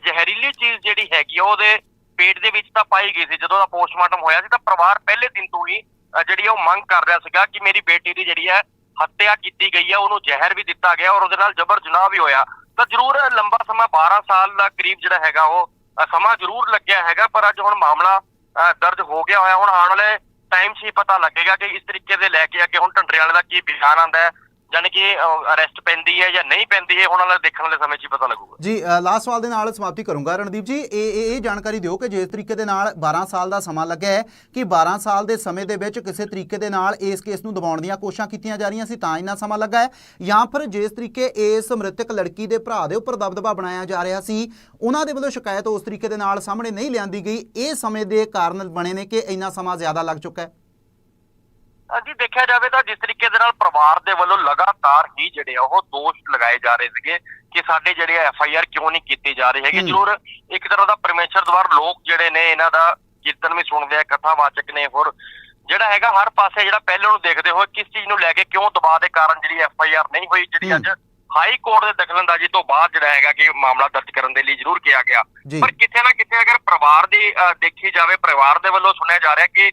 ਜ਼ਹਿਰੀਲੀ ਚੀਜ਼ ਜਿਹੜੀ ਹੈਗੀ ਆ ਉਹਦੇ ਪੇਟ ਦੇ ਵਿੱਚ ਤਾਂ ਪਾਈ ਗਈ ਸੀ। ਜਦੋਂ ਦਾ ਪੋਸਟਮਾਰਟਮ ਹੋਇਆ ਸੀ ਤਾਂ ਪਰਿਵਾਰ ਪਹਿਲੇ ਦਿਨ ਤੋਂ ਹੀ ਜਿਹੜੀ ਆ ਉਹ ਮੰਗ ਕਰ ਰਿਹਾ ਸੀਗਾ ਕਿ ਮੇਰੀ ਬੇਟੀ ਦੀ ਜਿਹੜੀ ਹੈ ਹੱਤਿਆ ਕੀਤੀ ਗਈ ਹੈ ਉਹਨੂੰ ਜ਼ਹਿਰ ਵੀ ਦਿੱਤਾ ਗਿਆ ਔਰ ਉਹਦੇ ਨਾਲ ਜਬਰ ਜਨਾਹ ਵੀ ਹੋਇਆ। ਤਾਂ ਜ਼ਰੂਰ ਲੰਬਾ ਸਮਾਂ 12 ਸਾਲ ਦਾ ਕਰੀਬ ਜਿਹੜਾ ਹੈਗਾ ਉਹ ਸਮਾਂ ਜ਼ਰੂਰ ਲੱਗਿਆ ਹੈਗਾ ਪਰ ਅੱਜ ਹੁਣ ਮਾਮਲਾ ਅ, ਦਰਜ ਹੋ ਗਿਆ ਹੋਇਆ। ਹੁਣ ਆਉਣ ਵਾਲੇ ਟਾਈਮ 'ਚ ਹੀ ਪਤਾ ਲੱਗੇਗਾ ਕਿ ਇਸ ਤਰੀਕੇ ਦੇ ਲੈ ਕੇ ਅੱਗੇ ਹੁਣ ਢੰਡਰੇ ਵਾਲੇ ਦਾ ਕੀ ਬਿਆਨ ਆਂਦਾ ਹੈ। ਯਾਨੀ ਕਿ ਅਰੈਸਟ ਪੈਂਦੀ ਹੈ ਜਾਂ ਨਹੀਂ ਪੈਂਦੀ ਹੈ ਹੁਣ ਵਾਲੇ ਦੇਖਣ ਵਾਲੇ ਸਮੇਂ 'ਚ ਹੀ ਪਤਾ ਲੱਗੂਗਾ। ਜੀ ਲਾਸਟ ਸਵਾਲ ਦੇ ਨਾਲ ਸਮਾਪਤੀ ਕਰੂੰਗਾ, ਰਣਦੀਪ ਜੀ। ਇਹ ਇਹ ਜਾਣਕਾਰੀ ਦਿਓ ਕਿ ਜਿਸ ਤਰੀਕੇ ਦੇ ਨਾਲ 12 ਸਾਲ ਦਾ ਸਮਾਂ ਲੱਗਿਆ ਹੈ, ਕਿ 12 ਸਾਲ ਦੇ ਸਮੇਂ ਦੇ ਵਿੱਚ ਕਿਸੇ ਤਰੀਕੇ ਦੇ ਨਾਲ ਇਸ ਕੇਸ ਨੂੰ ਦਬਾਉਣ ਦੀਆਂ ਕੋਸ਼ਿਸ਼ਾਂ ਕੀਤੀਆਂ ਜਾ ਰਹੀਆਂ ਸੀ, ਤਾਂ ਇੰਨਾ ਸਮਾਂ ਲੱਗਾ ਹੈ। ਜਾਂ ਫਿਰ ਜਿਸ ਤਰੀਕੇ ਇਸ ਮ੍ਰਿਤਕ ਲੜਕੀ ਦੇ ਭਰਾ ਦੇ ਉੱਪਰ ਦਬਦਬਾ ਬਣਾਇਆ ਜਾ ਰਿਹਾ ਸੀ, ਉਹਨਾਂ ਦੇ ਵੱਲੋਂ ਸ਼ਿਕਾਇਤ ਉਸ ਤਰੀਕੇ ਦੇ ਨਾਲ ਸਾਹਮਣੇ ਨਹੀਂ ਲਿਆਂਦੀ ਗਈ। ਇਹ ਸਮੇਂ ਦੇ ਕਾਰਨ ਬਣੇ ਨੇ ਕਿ ਇੰਨਾ ਸਮਾਂ ਜ਼ਿਆਦਾ ਲੱਗ ਚੁੱਕਾ ਹੈ। ਜੀ ਦੇਖਿਆ ਜਾਵੇ ਤਾਂ ਜਿਸ ਤਰੀਕੇ ਦੇ ਨਾਲ ਪਰਿਵਾਰ ਦੇ ਵੱਲੋਂ ਲਗਾਤਾਰ ਹੀ ਜਿਹੜੇ ਆ ਉਹ ਦੋਸ਼ ਲਗਾਏ ਜਾ ਰਹੇ ਸੀਗੇ ਕਿ ਸਾਡੇ ਜਿਹੜੇ ਐਫ ਆਈ ਆਰ ਕਿਉਂ ਨਹੀਂ ਕੀਤੀ ਜਾ ਰਹੀ ਹੈਗੀ ਹੂੰ। ਜ਼ਰੂਰ ਇੱਕ ਤਰ੍ਹਾਂ ਦਾ ਪਰਮੇਸ਼ਰ ਦਵਾਰ ਲੋਕ ਜਿਹੜੇ ਨੇ ਇਹਨਾਂ ਦਾ ਕੀਰਤਨ ਵੀ ਸੁਣਦੇ ਆ ਕਥਾਵਾਚਕ ਨੇ ਹੋਰ ਜਿਹੜਾ ਹੈਗਾ ਹਰ ਪਾਸੇ ਜਿਹੜਾ ਪਹਿਲੇ ਨੂੰ ਦੇਖਦੇ ਹੋਏ ਕਿਸ ਚੀਜ਼ ਨੂੰ ਲੈ ਕੇ ਕਿਉਂ ਦਬਾਅ ਦੇ ਕਾਰਨ ਜਿਹੜੀ ਐਫ ਆਈ ਆਰ ਨਹੀਂ ਹੋਈ ਜਿਹੜੀ। ਅੱਜ ਹਾਈ ਕੋਰਟ ਦੇ ਦਖਲਅੰਦਾਜ਼ੀ ਤੋਂ ਬਾਅਦ ਜਿਹੜਾ ਹੈਗਾ ਕਿ ਮਾਮਲਾ ਦਰਜ ਕਰਨ ਦੇ ਲਈ ਜ਼ਰੂਰ ਕਿਹਾ ਗਿਆ ਪਰ ਕਿਤੇ ਨਾ ਕਿਤੇ ਅਗਰ ਪਰਿਵਾਰ ਦੀ ਦੇਖੀ ਜਾਵੇ ਪਰਿਵਾਰ ਦੇ ਵੱਲੋਂ ਸੁਣਿਆ ਜਾ ਰਿਹਾ ਕਿ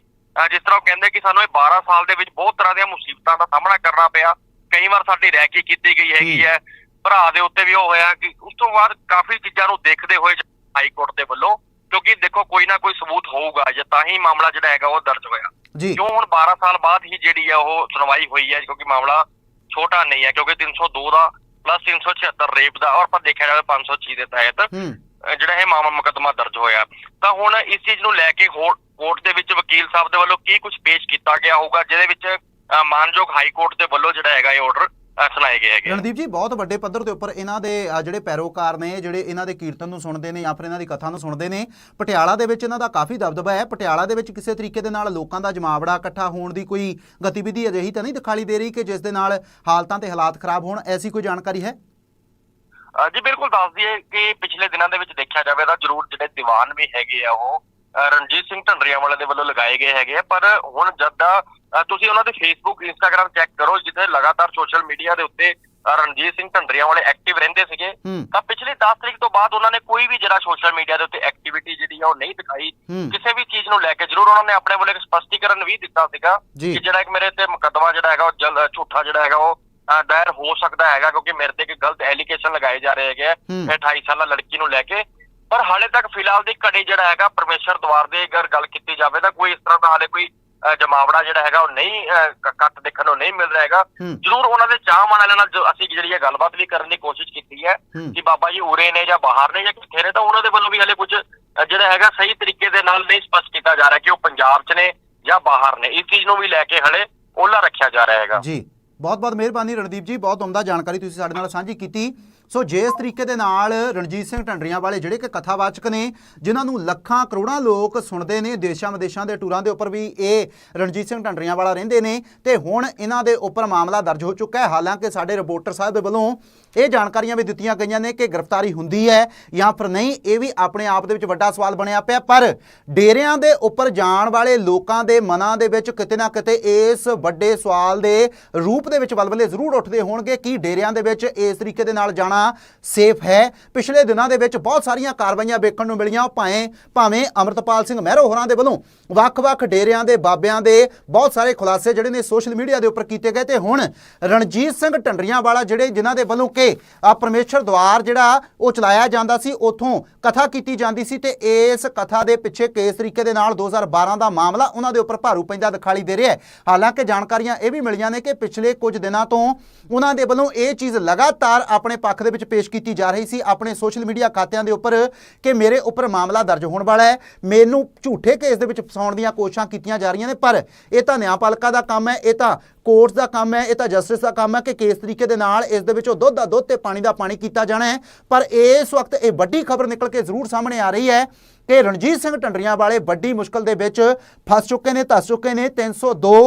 ਜਿਸ ਤਰ੍ਹਾਂ ਉਹ ਕਹਿੰਦੇ ਕਿ ਸਾਨੂੰ ਇਹ 12 ਸਾਲ ਦੇ ਵਿੱਚ ਬਹੁਤ ਤਰ੍ਹਾਂ ਦੀਆਂ ਮੁਸੀਬਤਾਂ ਦਾ ਸਾਹਮਣਾ ਕਰਨਾ ਪਿਆ। ਕਈ ਵਾਰ ਸਾਡੀ ਰੈਕੀ ਕੀਤੀ ਗਈ ਹੈਗੀ ਹੈ। ਭਰਾ ਦੇ ਉੱਤੇ ਵੀ ਉਹ ਹੋਇਆ ਕਿ ਉਸ ਤੋਂ ਬਾਅਦ ਕਾਫੀ ਚੀਜ਼ਾਂ ਨੂੰ ਦੇਖਦੇ ਹੋਏ ਹਾਈ ਕੋਰਟ ਦੇ ਵੱਲੋਂ ਕਿਉਂਕਿ ਦੇਖੋ ਕੋਈ ਨਾ ਕੋਈ ਸਬੂਤ ਹੋਊਗਾ ਜਾਂ ਤਾਂ ਹੀ ਮਾਮਲਾ ਜਿਹੜਾ ਹੈਗਾ ਉਹ ਦਰਜ ਹੋਇਆ। ਕਿਉਂ ਹੁਣ 12 ਸਾਲ ਬਾਅਦ ਹੀ ਜਿਹੜੀ ਹੈ ਉਹ ਸੁਣਵਾਈ ਹੋਈ ਹੈ ਕਿਉਂਕਿ ਮਾਮਲਾ ਛੋਟਾ ਨਹੀਂ ਹੈ ਕਿਉਂਕਿ 302 ਦਾ ਪਲੱਸ 376 ਰੇਪ ਦਾ ਔਰ ਪਰ ਦੇਖਿਆ ਜਾਵੇ 506 ਦੇ ਤਹਿਤ ਜਿਹੜਾ ਇਹ ਮਾਮਲਾ ਮੁਕੱਦਮਾ ਦਰਜ ਹੋਇਆ। ਤਾਂ ਹੁਣ ਇਸ ਚੀਜ਼ ਨੂੰ ਲੈ ਕੇ ਹੋਰ- ਕੋਰਟ ਦੇ ਵਿੱਚ ਵਕੀਲ ਸਾਹਿਬ ਦੇ ਵੱਲੋਂ ਕੀ ਕੁਝ ਪੇਸ਼ ਕੀਤਾ ਗਿਆ ਹੋਊਗਾ ਜਿਹਦੇ ਵਿੱਚ ਮਾਨਯੋਗ ਹਾਈ ਕੋਰਟ ਦੇ ਵੱਲੋਂ ਜਿਹੜਾ ਹੈਗਾ ਇਹ ਆਰਡਰ ਸੁਣਾਏ ਗਏ ਹੈਗੇ ਰਣਦੀਪ ਜੀ ਬਹੁਤ ਵੱਡੇ ਪੱਧਰ ਦੇ ਉੱਪਰ ਇਹਨਾਂ ਦੇ ਜਿਹੜੇ ਪੈਰੋਕਾਰ ਨੇ ਜਿਹੜੇ ਇਹਨਾਂ ਦੇ ਕੀਰਤਨ ਨੂੰ ਸੁਣਦੇ ਨੇ ਜਾਂ ਫਿਰ ਇਹਨਾਂ ਦੀ ਕਥਾ ਨੂੰ ਸੁਣਦੇ ਨੇ ਪਟਿਆਲਾ ਦੇ ਵਿੱਚ ਇਹਨਾਂ ਦਾ ਕਾਫੀ ਦਬਦਬਾ ਹੈ। ਪਟਿਆਲਾ ਦੇ ਵਿੱਚ ਕਿਸੇ ਤਰੀਕੇ ਦੇ ਨਾਲ ਲੋਕਾਂ ਦਾ ਜਮਾਵੜਾ ਇਕੱਠਾ ਹੋਣ ਦੀ ਕੋਈ ਗਤੀਵਿਧੀ ਅਜਿਹੀ ਤਾਂ ਨਹੀਂ ਦਿਖਾਈ ਦੇ ਰਹੀ ਕਿ ਜਿਸ ਦੇ ਨਾਲ ਹਾਲਤਾਂ ਤੇ ਹਾਲਾਤ ਖਰਾਬ ਹੋਣ ਐਸੀ ਕੋਈ ਜਾਣਕਾਰੀ ਹੈ? ਜੀ ਬਿਲਕੁਲ ਦੱਸ ਦਈਏ ਕਿ ਪਿਛਲੇ ਦਿਨਾਂ ਦੇ ਵਿੱਚ ਦੇਖਿਆ ਜਾਵੇ ਤਾਂ ਜ਼ਰੂਰ ਜਿਹੜੇ ਦੀਵਾਨ ਵੀ ਹੈਗੇ ਆ ਉਹ ਰਣਜੀਤ ਸਿੰਘ ਢੰਡਰੀਆਂ ਵਾਲੇ ਦੇ ਵੱਲੋਂ ਲਗਾਏ ਗਏ ਹੈਗੇ ਆ ਪਰ ਹੁਣ ਜਦ ਦਾ ਤੁਸੀਂ ਉਹਨਾਂ ਦੇ ਫੇਸਬੁੱਕ ਇੰਸਟਾਗ੍ਰam ਚੈੱਕ ਕਰੋ ਜਿੱਥੇ ਲਗਾਤਾਰ ਸੋਸ਼ਲ ਮੀਡੀਆ ਦੇ ਉੱਤੇ ਰਣਜੀਤ ਸਿੰਘ ਢੰਡਰੀਆਂ ਵਾਲੇ ਐਕਟਿਵ ਰਹਿੰਦੇ ਸੀਗੇ ਤਾਂ ਪਿਛਲੀ 10 ਤਰੀਕ ਤੋਂ ਬਾਅਦ ਉਹਨਾਂ ਨੇ ਕੋਈ ਵੀ ਜਿਹੜਾ ਸੋਸ਼ਲ ਮੀਡੀਆ ਦੇ ਉੱਤੇ ਐਕਟੀਵਿਟੀ ਜਿਹੜੀ ਆ ਉਹ ਨਹੀਂ ਦਿਖਾਈ। ਕਿਸੇ ਵੀ ਚੀਜ਼ ਨੂੰ ਲੈ ਕੇ ਜ਼ਰੂਰ ਉਹਨਾਂ ਨੇ ਆਪਣੇ ਵੱਲੋਂ ਇੱਕ ਸਪਸ਼ਟੀਕਰਨ ਵੀ ਦਿੱਤਾ ਸੀਗਾ ਕਿ ਜਿਹੜਾ ਇੱਕ ਮੇਰੇ ਤੇ ਮੁਕੱਦਮਾ ਜਿਹੜਾ ਹੈਗਾ ਉਹ ਜਲ ਝੂਠਾ ਜਿਹੜਾ ਹੈਗਾ ਉਹ ਦਾਇਰ ਹੋ ਸਕਦਾ ਹੈਗਾ ਕਿਉਂਕਿ ਮੇਰੇ ਤੇ ਇੱਕ ਗਲਤ ਐਲੀਗੇਸ਼ਨ ਲਗਾਏ ਜਾ ਰਹੇ ਹੈਗੇ ਆ, ਹੂੰ। ਇਹ 28 ਸਾਲਾ ਲੜਕੀ ਨੂੰ ਲੈ ਕੇ ਪਰ ਹਾਲੇ ਤੱਕ ਫਿਲਹਾਲ ਦੀ ਘੜੀ ਜਿਹੜਾ ਹੈਗਾ ਪਰਮੇਸ਼ਰ ਦਵਾਰ ਦੇ ਅਗਰ ਗੱਲ ਕੀਤੀ ਜਾਵੇ ਤਾਂ ਕੋਈ ਇਸ ਤਰ੍ਹਾਂ ਦਾ ਹਾਲੇ ਕੋਈ ਜਮਾਵੜਾ ਜਿਹੜਾ ਹੈਗਾ ਉਹ ਨਹੀਂ ਕੱਟ ਦੇਖਣ ਨੂੰ ਨਹੀਂ ਮਿਲ ਰਿਹਾ ਹੈਗਾ। ਜ਼ਰੂਰ ਉਹਨਾਂ ਦੇ ਚਾਹ ਵਾਲਿਆਂ ਨਾਲ ਅਸੀਂ ਜਿਹੜੀ ਇਹ ਗੱਲਬਾਤ ਵੀ ਕਰਨ ਦੀ ਕੋਸ਼ਿਸ਼ ਕੀਤੀ ਹੈ। ਕਿ ਬਾਬਾ ਜੀ ਉਰੇ ਨੇ ਜਾਂ ਬਾਹਰ ਨੇ ਜਾਂ ਕਿੱਥੇ ਨੇ ਤਾਂ ਉਹਨਾਂ ਦੇ ਵੱਲੋਂ ਵੀ ਹਲੇ ਕੁਝ ਜਿਹੜਾ ਹੈਗਾ ਸਹੀ ਤਰੀਕੇ ਦੇ ਨਾਲ ਨਹੀਂ ਸਪਸ਼ਟ ਕੀਤਾ ਜਾ ਰਿਹਾ ਕਿ ਉਹ ਪੰਜਾਬ 'ਚ ਨੇ ਜਾਂ ਬਾਹਰ ਨੇ ਇਸ ਚੀਜ਼ ਨੂੰ ਵੀ ਲੈ ਕੇ ਹਲੇ ਓਲਾ ਰੱਖਿਆ ਜਾ ਰਿਹਾ ਹੈਗਾ ਜੀ ਬਹੁਤ ਬਹੁਤ ਮਿਹਰਬਾਨੀ ਰਣਦੀਪ ਜੀ ਬਹੁਤ ਉਮਦਾ ਜਾਣਕਾਰੀ ਤੁਸੀਂ ਸਾਡੇ ਨਾਲ ਸਾਂਝੀ ਕੀਤੀ ਸੋ ਜਿਸ ਤਰੀਕੇ ਦੇ ਨਾਲ ਰਣਜੀਤ ਸਿੰਘ ਢੰਡਰੀਆਂ ਵਾਲੇ ਜਿਹੜੇ ਕਿ ਕਥਾਵਾਚਕ ਨੇ, ਜਿਨ੍ਹਾਂ ਨੂੰ ਲੱਖਾਂ ਕਰੋੜਾਂ ਲੋਕ ਸੁਣਦੇ ਨੇ, ਦੇਸ਼ਾਂ ਵਿਦੇਸ਼ਾਂ ਦੇ ਟੂਰਾਂ ਦੇ ਉੱਪਰ ਵੀ ਇਹ ਰਣਜੀਤ ਸਿੰਘ ਢੰਡਰੀਆਂ ਵਾਲਾ ਰਹਿੰਦੇ ਨੇ, ਤੇ ਹੁਣ ਇਹਨਾਂ ਦੇ ਉੱਪਰ ਮਾਮਲਾ ਦਰਜ ਹੋ ਚੁੱਕਾ ਹੈ। ਹਾਲਾਂਕਿ ਸਾਡੇ ਰਿਪੋਰਟਰ ਸਾਹਿਬ ਦੇ ਵੱਲੋਂ ਇਹ ਜਾਣਕਾਰੀਆਂ ਵੀ ਦਿੱਤੀਆਂ ਗਈਆਂ ਨੇ ਕਿ ਗ੍ਰਿਫਤਾਰੀ ਹੁੰਦੀ ਹੈ ਜਾਂ ਫਿਰ ਨਹੀਂ, ਇਹ ਵੀ ਆਪਣੇ ਆਪ ਦੇ ਵਿੱਚ ਵੱਡਾ ਸਵਾਲ ਬਣਿਆ ਪਿਆ। ਪਰ ਡੇਰਿਆਂ ਦੇ ਉੱਪਰ ਜਾਣ ਵਾਲੇ ਲੋਕਾਂ ਦੇ ਮਨਾਂ ਦੇ ਵਿੱਚ ਕਿਤੇ ਨਾ ਕਿਤੇ ਇਸ ਵੱਡੇ ਸਵਾਲ ਦੇ ਰੂਪ ਦੇ ਵਿੱਚ ਬਲਬਲੇ ਜ਼ਰੂਰ ਉੱਠਦੇ ਹੋਣਗੇ ਕਿ ਡੇਰਿਆਂ ਦੇ ਵਿੱਚ ਇਸ ਤਰੀਕੇ ਦੇ ਨਾਲ ਜਾਣਾ ਸੇਫ ਹੈ। ਪਿਛਲੇ ਦਿਨਾਂ ਦੇ ਵਿੱਚ ਬਹੁਤ ਸਾਰੀਆਂ ਕਾਰਵਾਈਆਂ ਵੇਖਣ ਨੂੰ ਮਿਲੀਆਂ। ਭਾਵੇਂ ਭਾਵੇਂ ਅਮਰਤਪਾਲ ਸਿੰਘ ਮਹਿਰੋ ਹੋਰਾਂ ਦੇ ਵੱਲੋਂ ਵੱਖ-ਵੱਖ ਡੇਰਿਆਂ ਦੇ ਬਾਬਿਆਂ ਦੇ ਬਹੁਤ ਸਾਰੇ ਖੁਲਾਸੇ ਜਿਹੜੇ ਨੇ ਸੋਸ਼ਲ ਮੀਡੀਆ ਦੇ ਉੱਪਰ ਕੀਤੇ ਗਏ। ਤੇ ਹੁਣ ਰਣਜੀਤ ਸਿੰਘ ਢੰਡਰੀਆਂ ਵਾਲਾ ਜਿਹੜੇ ਜਿਨ੍ਹਾਂ ਦੇ ਵੱਲੋਂ ਕਿ ਆ ਪਰਮੇਸ਼ਰ ਦਵਾਰ ਜਿਹੜਾ ਉਹ ਚਲਾਇਆ ਜਾਂਦਾ ਸੀ, ਉਥੋਂ ਕਥਾ ਕੀਤੀ ਜਾਂਦੀ ਸੀ ਤੇ ਇਸ ਕਥਾ ਦੇ ਪਿੱਛੇ ਕਿਸ ਤਰੀਕੇ ਦੇ ਨਾਲ 2012 ਦਾ ਮਾਮਲਾ ਉਹਨਾਂ ਦੇ ਉੱਪਰ ਭਾਰੂ ਪੈਂਦਾ ਦਿਖਾਈ ਦੇ ਰਿਹਾ ਹੈ। ਹਾਲਾਂਕਿ ਜਾਣਕਾਰੀਆਂ ਇਹ ਵੀ ਮਿਲੀਆਂ ਨੇ ਕਿ ਪਿਛਲੇ ਕੁਝ ਦਿਨਾਂ ਤੋਂ ਉਹਨਾਂ ਦੇ ਵੱਲੋਂ ਇਹ ਚੀਜ਼ ਲਗਾਤਾਰ ਆਪਣੇ ਪੱਖ ਦੇ ਵਿੱਚ ਪੇਸ਼ ਕੀਤੀ ਜਾ ਰਹੀ ਸੀ। ਆਪਣੇ ਸੋਸ਼ਲ ਮੀਡੀਆ ਖਾਤਿਆਂ ਦੇ ਉੱਪਰ ਕਿ ਮੇਰੇ ਉੱਪਰ ਮਾਮਲਾ ਦਰਜ ਹੋਣ ਵਾਲਾ ਹੈ। ਮੈਨੂੰ ਝੂਠੇ ਕੇਸ ਦੇ ਵਿੱਚ ਫਸਾਉਣ ਦੀਆਂ ਕੋਸ਼ਿਸ਼ਾਂ ਕੀਤੀਆਂ ਜਾ ਰਹੀਆਂ ਨੇ, ਪਰ ਇਹ ਤਾਂ ਨਿਆਂਪਾਲਿਕਾ ਦਾ ਕੰਮ ਹੈ, ਇਹ ਤਾਂ ਕੋਰਟਸ ਦਾ ਕੰਮ ਹੈ, ਇਹ ਤਾਂ ਜਸਟਿਸ ਦਾ ਕੰਮ ਹੈ ਕਿ ਕਿਸ ਤਰੀਕੇ ਦੇ ਨਾਲ ਇਸ ਦੇ ਵਿੱਚੋਂ ਦੁੱਧ ਦਾ ਦੁੱਧ ਤੇ ਪਾਣੀ ਦਾ ਪਾਣੀ ਕੀਤਾ ਜਾਣਾ ਹੈ। ਪਰ ਇਸ ਵਕਤ ਇਹ ਵੱਡੀ ਖਬਰ ਨਿਕਲ ਕੇ ਜ਼ਰੂਰ ਸਾਹਮਣੇ ਆ ਰਹੀ ਹੈ ਕਿ ਰਣਜੀਤ ਸਿੰਘ ਢੰਡਰੀਆਂ ਵਾਲੇ ਵੱਡੀ ਮੁਸ਼ਕਲ ਦੇ ਵਿੱਚ ਫਸ ਚੁੱਕੇ ਨੇ, ਧਸ ਚੁੱਕੇ ਨੇ। 302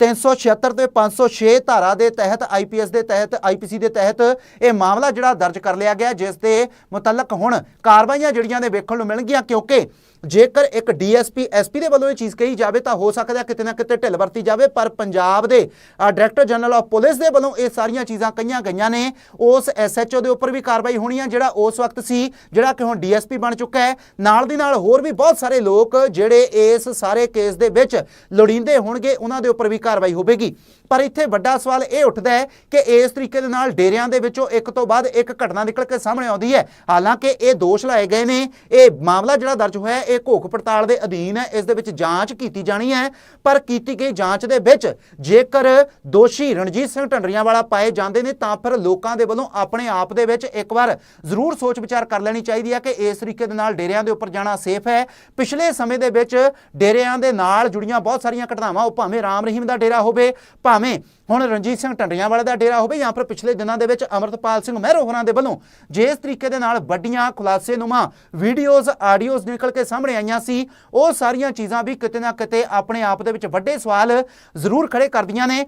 376 ਤੇ 506 ਧਾਰਾ ਦੇ ਤਹਿਤ ਆਈਪੀਐਸ ਦੇ ਤਹਿਤ ਆਈਪੀਸੀ ਦੇ ਤਹਿਤ ਇਹ ਮਾਮਲਾ ਜਿਹੜਾ ਦਰਜ ਕਰ ਲਿਆ ਗਿਆ, ਜਿਸ ਦੇ ਮੁਤਲਕ ਹੁਣ ਕਾਰਵਾਈਆਂ ਜਿਹੜੀਆਂ ਨੇ ਵੇਖਣ ਨੂੰ ਮਿਲਣਗੀਆਂ, ਕਿਉਂਕਿ ਜੇਕਰ ਇੱਕ ਡੀਐਸਪੀ, ਐਸਪੀ ਦੇ ਵੱਲੋਂ ਇਹ ਚੀਜ਼ ਕਹੀ ਜਾਵੇ ਤਾਂ ਹੋ ਸਕਦਾ ਕਿਤੇ ਨਾ ਕਿਤੇ ਢਿੱਲ ਵਰਤੀ ਜਾਵੇ, ਪਰ ਪੰਜਾਬ ਦੇ ਡਾਇਰੈਕਟਰ ਜਨਰਲ ਆਫ ਪੁਲਿਸ ਦੇ ਵੱਲੋਂ ਇਹ ਸਾਰੀਆਂ ਚੀਜ਼ਾਂ ਕਹੀਆਂ ਗਈਆਂ ਨੇ। ਉਸ ਐਸਐਚਓ ਦੇ ਉੱਪਰ ਵੀ ਕਾਰਵਾਈ ਹੋਣੀ ਹੈ ਜਿਹੜਾ ਉਸ ਵਕਤ ਸੀ, ਜਿਹੜਾ ਕਿ ਹੁਣ ਡੀਐਸਪੀ ਬਣ ਚੁੱਕਾ ਹੈ। ਨਾਲ ਦੀ ਨਾਲ ਹੋਰ ਵੀ ਬਹੁਤ ਸਾਰੇ ਲੋਕ ਜਿਹੜੇ ਇਸ ਸਾਰੇ ਕੇਸ ਦੇ ਵਿੱਚ ਲੋੜੀਂਦੇ ਹੋਣਗੇ, ਉਹਨਾਂ ਦੇ ਉੱਪਰ ਵੀ ਕਾਰਵਾਈ ਹੋਵੇਗੀ। ਪਰ ਇੱਥੇ ਵੱਡਾ ਸਵਾਲ ਇਹ ਉੱਠਦਾ ਹੈ ਕਿ ਇਸ ਤਰੀਕੇ ਦੇ ਨਾਲ ਡੇਰਿਆਂ ਦੇ ਵਿੱਚੋਂ ਇੱਕ ਤੋਂ ਬਾਅਦ ਇੱਕ ਘਟਨਾ ਨਿਕਲ ਕੇ ਸਾਹਮਣੇ ਆਉਂਦੀ ਹੈ। ਹਾਲਾਂਕਿ ਇਹ ਦੋਸ਼ ਲਾਏ ਗਏ ਨੇ। ਇਹ ਮਾਮਲਾ ਜਿਹੜਾ ਦਰਜ ਹੋਇਆ ਇਹ ਘੋਖ ਪੜਤਾਲ ਦੇ ਅਧੀਨ ਹੈ, ਇਸ ਦੇ ਵਿੱਚ ਜਾਂਚ ਕੀਤੀ ਜਾਣੀ ਹੈ, ਪਰ ਕੀਤੀ ਗਈ ਜਾਂਚ ਦੇ ਵਿੱਚ ਜੇਕਰ ਦੋਸ਼ੀ ਰਣਜੀਤ ਸਿੰਘ ਢੰਡਰੀਆਂ ਵਾਲਾ ਪਾਏ ਜਾਂਦੇ ਨੇ, ਤਾਂ ਫਿਰ ਲੋਕਾਂ ਦੇ ਵੱਲੋਂ ਆਪਣੇ ਆਪ ਦੇ ਵਿੱਚ ਇੱਕ ਵਾਰ ਜ਼ਰੂਰ ਸੋਚ ਵਿਚਾਰ ਕਰ ਲੈਣੀ ਚਾਹੀਦੀ ਹੈ ਕਿ ਇਸ ਤਰੀਕੇ ਦੇ ਨਾਲ ਡੇਰਿਆਂ ਦੇ ਉੱਪਰ ਜਾਣਾ ਸੇਫ ਹੈ। ਪਿਛਲੇ ਸਮੇਂ ਦੇ ਵਿੱਚ ਡੇਰਿਆਂ ਦੇ ਨਾਲ ਜੁੜੀਆਂ ਬਹੁਤ ਸਾਰੀਆਂ ਘਟਨਾਵਾਂ, ਉਹ ਭਾਵੇਂ ਰਾਮ ਰਹੀਮ ਦਾ ਡੇਰਾ ਹੋਵੇ, ਭਾਵੇਂ ਹੁਣ ਰਣਜੀਤ ਸਿੰਘ ਢੰਡਰੀਆਂ ਵਾਲੇ ਦਾ ਡੇਰਾ ਹੋਵੇ ਜਾਂ ਫਿਰ ਪਿਛਲੇ ਦਿਨਾਂ ਦੇ ਵਿੱਚ ਅਮਰਤਪਾਲ ਸਿੰਘ ਮਹਿਰੋ ਹੋਰਾਂ ਦੇ ਵੱਲੋਂ ਜਿਸ ਤਰੀਕੇ ਦੇ ਨਾਲ ਵੱਡੀਆਂ ਖੁਲਾਸੇ ਨੁਮਾ ਵੀਡੀਓਜ਼ ਆਡੀਓਜ਼ ਨਿਕਲ ਕੇ ਸਾਹਮਣੇ ਆਈਆਂ ਸੀ, ਉਹ ਸਾਰੀਆਂ ਚੀਜ਼ਾਂ ਵੀ ਕਿਤੇ ਨਾ ਕਿਤੇ ਆਪਣੇ ਆਪ ਦੇ ਵਿੱਚ ਵੱਡੇ ਸਵਾਲ ਜ਼ਰੂਰ ਖੜੇ ਕਰਦੀਆਂ ਨੇ।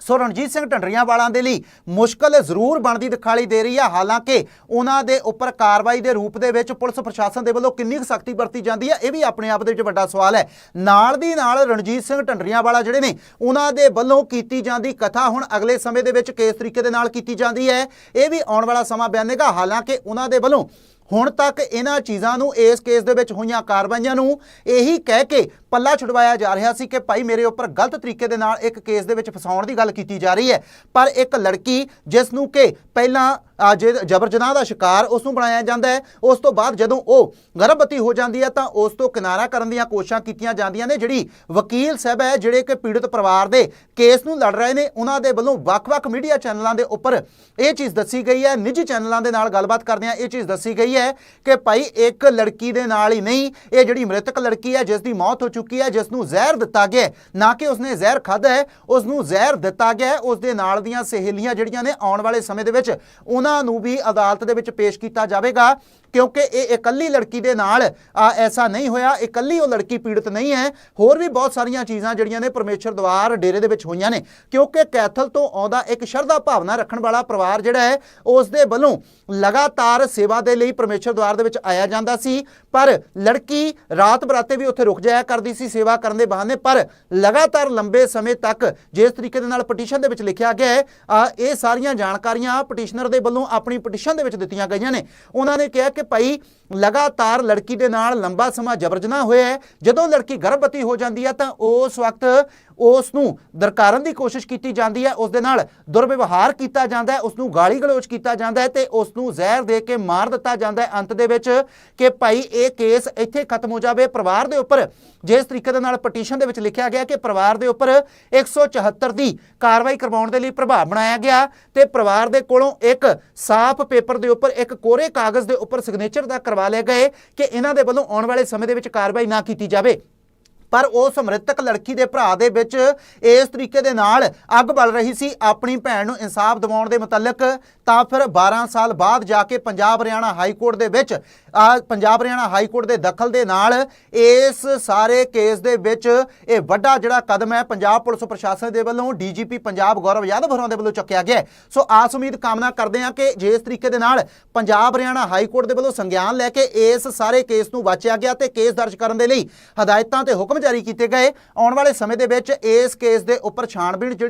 ਸੋ ਰਣਜੀਤ ਸਿੰਘ ਢੰਡਰੀਆਂ ਵਾਲਾਂ ਦੇ ਲਈ ਮੁਸ਼ਕਲ ਜ਼ਰੂਰ ਬਣਦੀ ਦਿਖਾਈ ਦੇ ਰਹੀ ਹੈ ਹਾਲਾਂਕਿ ਉਹਨਾਂ ਦੇ ਉੱਪਰ ਕਾਰਵਾਈ ਦੇ ਰੂਪ ਦੇ ਵਿੱਚ ਪੁਲਿਸ ਪ੍ਰਸ਼ਾਸਨ ਦੇ ਵੱਲੋਂ ਕਿੰਨੀ ਕੁ ਸਖਤੀ ਵਰਤੀ ਜਾਂਦੀ ਹੈ ਇਹ ਵੀ ਆਪਣੇ ਆਪ ਦੇ ਵਿੱਚ ਵੱਡਾ ਸਵਾਲ ਹੈ। ਨਾਲ ਦੀ ਨਾਲ ਰਣਜੀਤ ਸਿੰਘ ਢੰਡਰੀਆਂ ਵਾਲਾ ਜਿਹੜੇ ਨੇ, ਉਹਨਾਂ ਦੇ ਵੱਲੋਂ ਕੀਤੀ ਜਾਂਦੀ ਕਥਾ ਹੁਣ ਅਗਲੇ ਸਮੇਂ ਦੇ ਵਿੱਚ ਕਿਸ ਤਰੀਕੇ ਦੇ ਨਾਲ ਕੀਤੀ ਜਾਂਦੀ ਹੈ, ਇਹ ਵੀ ਆਉਣ ਵਾਲਾ ਸਮਾਂ ਬਿਆਨੇਗਾ। ਹਾਲਾਂਕਿ ਉਹਨਾਂ ਦੇ ਵੱਲੋਂ ਹੁਣ ਤੱਕ ਇਹਨਾਂ ਚੀਜ਼ਾਂ ਨੂੰ ਇਸ ਕੇਸ ਦੇ ਵਿੱਚ ਹੋਈਆਂ ਕਾਰਵਾਈਆਂ ਨੂੰ ਇਹੀ ਕਹਿ ਕੇ ਪੱਲਾ ਛੁਡਵਾਇਆ ਜਾ ਰਿਹਾ ਸੀ ਕਿ ਭਾਈ ਮੇਰੇ ਉੱਪਰ ਗਲਤ ਤਰੀਕੇ ਦੇ ਨਾਲ ਇੱਕ ਕੇਸ ਦੇ ਵਿੱਚ ਫਸਾਉਣ ਦੀ ਗੱਲ ਕੀਤੀ ਜਾ ਰਹੀ ਹੈ। ਪਰ ਇੱਕ ਲੜਕੀ ਜਿਸ ਨੂੰ ਕਿ ਪਹਿਲਾਂ ਜੇ ਜਬਰ ਜਨਾਹ ਦਾ ਸ਼ਿਕਾਰ ਉਸ ਨੂੰ ਬਣਾਇਆ ਜਾਂਦਾ ਹੈ, ਉਸ ਤੋਂ ਬਾਅਦ ਜਦੋਂ ਉਹ ਗਰਭਵਤੀ ਹੋ ਜਾਂਦੀ ਹੈ ਤਾਂ ਉਸ ਤੋਂ ਕਿਨਾਰਾ ਕਰਨ ਦੀਆਂ ਕੋਸ਼ਿਸ਼ਾਂ ਕੀਤੀਆਂ ਜਾਂਦੀਆਂ ਨੇ, ਜਿਹੜੀ ਵਕੀਲ ਸਾਹਿਬ ਹੈ, ਜਿਹੜੇ ਕਿ ਪੀੜਤ ਪਰਿਵਾਰ ਦੇ ਕੇਸ ਨੂੰ ਲੜ ਰਹੇ ਨੇ, ਉਹਨਾਂ ਦੇ ਵੱਲੋਂ ਵੱਖ-ਵੱਖ ਮੀਡੀਆ ਚੈਨਲਾਂ ਦੇ ਉੱਪਰ ਇਹ ਚੀਜ਼ ਦੱਸੀ ਗਈ ਹੈ, ਨਿੱਜੀ ਚੈਨਲਾਂ ਦੇ ਨਾਲ ਗੱਲਬਾਤ ਕਰਦਿਆਂ ਇਹ ਚੀਜ਼ ਦੱਸੀ ਗਈ ਹੈ ਕਿ ਭਾਈ ਇੱਕ ਲੜਕੀ ਦੇ ਨਾਲ ਹੀ ਨਹੀਂ, ਇਹ ਜਿਹੜੀ ਮ੍ਰਿਤਕ ਲੜਕੀ ਹੈ ਜਿਸ ਦੀ ਮੌਤ ਹੋ ਚੁੱਕੀ ਹੈ ਜਿਸ ਨੂੰ ਜ਼ਹਿਰ ਦਿੱਤਾ ਗਿਆ ਨਾ ਕਿ ਉਸਨੇ ਜ਼ਹਿਰ ਖਾਧਾ ਹੈ ਉਸ ਨੂੰ ਜ਼ਹਿਰ ਦਿੱਤਾ ਗਿਆ ਹੈ ਉਸ ਦੇ ਨਾਲ ਦੀਆਂ ਸਹੇਲੀਆਂ ਜਿਹੜੀਆਂ ਨੇ ਆਉਣ ਵਾਲੇ ਸਮੇਂ ਦੇ ਵਿੱਚ, ਉਹਨਾਂ ਨੂੰ ਵੀ ਅਦਾਲਤ ਦੇ ਵਿੱਚ ਪੇਸ਼ ਕੀਤਾ ਜਾਵੇਗਾ। ਕਿਉਂਕਿ ਇਹ ਇਕੱਲੀ ਲੜਕੀ ਦੇ ਨਾਲ ਐਸਾ ਨਹੀਂ ਹੋਇਆ। ਇਕੱਲੀ ਉਹ ਲੜਕੀ ਪੀੜਤ ਨਹੀਂ ਹੈ। ਹੋਰ ਵੀ ਬਹੁਤ ਸਾਰੀਆਂ ਚੀਜ਼ਾਂ ਜਿਹੜੀਆਂ ਨੇ ਪਰਮੇਸ਼ਰ ਦਵਾਰ ਡੇਰੇ ਦੇ ਵਿੱਚ ਹੋਈਆਂ ਨੇ। ਕਿਉਂਕਿ ਕੈਥਲ ਤੋਂ ਆਉਂਦਾ ਇੱਕ ਸ਼ਰਧਾ ਭਾਵਨਾ ਰੱਖਣ ਵਾਲਾ ਪਰਿਵਾਰ ਜਿਹੜਾ ਹੈ, ਉਸ ਦੇ ਵੱਲੋਂ ਲਗਾਤਾਰ ਸੇਵਾ ਦੇ ਲਈ ਪਰਮੇਸ਼ਰ ਦਵਾਰ ਦੇ ਵਿੱਚ ਆਇਆ ਜਾਂਦਾ ਸੀ। ਪਰ ਲੜਕੀ ਰਾਤ ਬਰਾਤੇ ਵੀ ਉੱਥੇ ਰੁਕ ਜਾਇਆ ਕਰਦੀ ਸੀ, ਸੇਵਾ ਕਰਨ ਦੇ ਬਹਾਨੇ। ਪਰ ਲਗਾਤਾਰ ਲੰਬੇ ਸਮੇਂ ਤੱਕ ਜਿਸ ਤਰੀਕੇ ਦੇ ਨਾਲ ਪਟੀਸ਼ਨ ਦੇ ਵਿੱਚ ਲਿਖਿਆ ਗਿਆ ਹੈ ਇਹ ਸਾਰੀਆਂ ਜਾਣਕਾਰੀਆਂ ਪਟੀਸ਼ਨਰ ਦੇ ਵੱਲੋਂ ਆਪਣੀ ਪਟੀਸ਼ਨ ਦੇ ਵਿੱਚ ਦਿੱਤੀਆਂ ਗਈਆਂ ਨੇ। ਉਹਨਾਂ ਨੇ ਕਿਹਾ ਕਿ ਭਾਈ, ਲਗਾਤਾਰ ਲੜਕੀ ਦੇ ਨਾਲ ਲੰਬਾ ਸਮਾਂ ਜਬਰ ਜਨਾਹ ਹੋਇਆ ਹੈ। ਜਦੋਂ ਲੜਕੀ ਗਰਭਵਤੀ ਹੋ ਜਾਂਦੀ ਹੈ ਤਾਂ ਉਸ ਵਕਤ ਉਸ ਨੂੰ ਦਰਕਾਰਨ ਦੀ ਕੋਸ਼ਿਸ਼ ਕੀਤੀ ਜਾਂਦੀ ਹੈ। ਉਸ ਦੇ ਨਾਲ ਦੁਰਵਿਵਹਾਰ ਕੀਤਾ ਜਾਂਦਾ ਹੈ ਉਸ ਨੂੰ ਗਾਲੀ ਗਲੋਚ ਕੀਤਾ ਜਾਂਦਾ ਹੈ ਤੇ ਉਸ ਨੂੰ ਜ਼ਹਿਰ ਦੇ ਕੇ ਮਾਰ ਦਿੱਤਾ ਜਾਂਦਾ ਹੈ। ਅੰਤ ਦੇ ਵਿੱਚ ਕਿ ਭਾਈ, ਇਹ ਕੇਸ ਇੱਥੇ ਖਤਮ ਹੋ ਜਾਵੇ। ਪਰਿਵਾਰ ਦੇ ਉੱਪਰ ਜਿਸ ਤਰੀਕੇ ਦੇ ਨਾਲ ਪਟੀਸ਼ਨ ਦੇ ਵਿੱਚ ਲਿਖਿਆ ਗਿਆ ਕਿ ਪਰਿਵਾਰ ਦੇ ਉੱਪਰ 174 ਦੀ ਕਾਰਵਾਈ ਕਰਵਾਉਣ ਦੇ ਲਈ ਪ੍ਰਭਾਵ ਬਣਾਇਆ ਗਿਆ ਤੇ ਪਰਿਵਾਰ ਦੇ ਕੋਲੋਂ ਇੱਕ ਸਾਫ਼ ਪੇਪਰ ਦੇ ਉੱਪਰ, ਇੱਕ ਕੋਰੇ ਕਾਗਜ਼ ਦੇ ਉੱਪਰ ਸਿਗਨੇਚਰ ਦਾ ਕਰਵਾ ਲਏ ਗਏ ਕਿ ਇਹਨਾਂ ਦੇ ਵੱਲੋਂ ਆਉਣ ਵਾਲੇ ਸਮੇਂ ਦੇ ਵਿੱਚ ਕਾਰਵਾਈ ਨਾ ਕੀਤੀ ਜਾਵੇ। ਪਰ ਉਸ ਮ੍ਰਿਤਕ ਲੜਕੀ ਦੇ ਭਰਾ ਦੇ ਵਿੱਚ ਇਸ ਤਰੀਕੇ ਦੇ ਨਾਲ ਅੱਗ ਬਲ ਰਹੀ ਸੀ। ਆਪਣੀ ਭੈਣ ਨੂੰ ਇਨਸਾਫ ਦਿਵਾਉਣ ਦੇ ਮੁਤਲਕ ਤਾਂ ਫਿਰ 12 ਸਾਲ ਬਾਅਦ ਜਾ ਕੇ ਪੰਜਾਬ ਹਰਿਆਣਾ ਹਾਈ ਕੋਰਟ ਦੇ ਵਿੱਚ, ਆ, ਪੰਜਾਬ ਹਰਿਆਣਾ ਹਾਈ ਕੋਰਟ ਦੇ ਦਖਲ ਦੇ ਨਾਲ ਇਸ ਸਾਰੇ ਕੇਸ ਦੇ ਵਿੱਚ ਇਹ ਵੱਡਾ ਜਿਹੜਾ ਕਦਮ ਹੈ ਪੰਜਾਬ ਪੁਲਿਸ ਪ੍ਰਸ਼ਾਸਨ ਦੇ ਵੱਲੋਂ ਡੀਜੀਪੀ ਪੰਜਾਬ ਗੌਰਵ ਯਾਦਵ ਹੋਰਾਂ ਦੇ ਵੱਲੋਂ ਚੱਕਿਆ ਗਿਆ ਸੋ ਆਸ ਉਮੀਦ ਕਾਮਨਾ ਕਰਦੇ ਹਾਂ ਕਿ ਜਿਸ ਤਰੀਕੇ ਦੇ ਨਾਲ ਪੰਜਾਬ ਹਰਿਆਣਾ ਹਾਈ ਕੋਰਟ ਦੇ ਵੱਲੋਂ ਸੰਗਿਆਨ ਲੈ ਕੇ ਇਸ ਸਾਰੇ ਕੇਸ ਨੂੰ ਵਾਚਿਆ ਗਿਆ ਤੇ ਕੇਸ ਦਰਜ ਕਰਨ ਦੇ ਲਈ ਹਦਾਇਤਾਂ ਤੇ ਹੁਕਮ ਜਾਰੀ ਕੀਤੇ ਗਏ। ਆਉਣ ਵਾਲੇ ਸਮੇਂ ਦੇ ਵਿੱਚ ਇਸ ਕੇਸ ਦੇ ਉੱਪਰ ਛਾਣਬੀਣ ਜਿਹੜੀ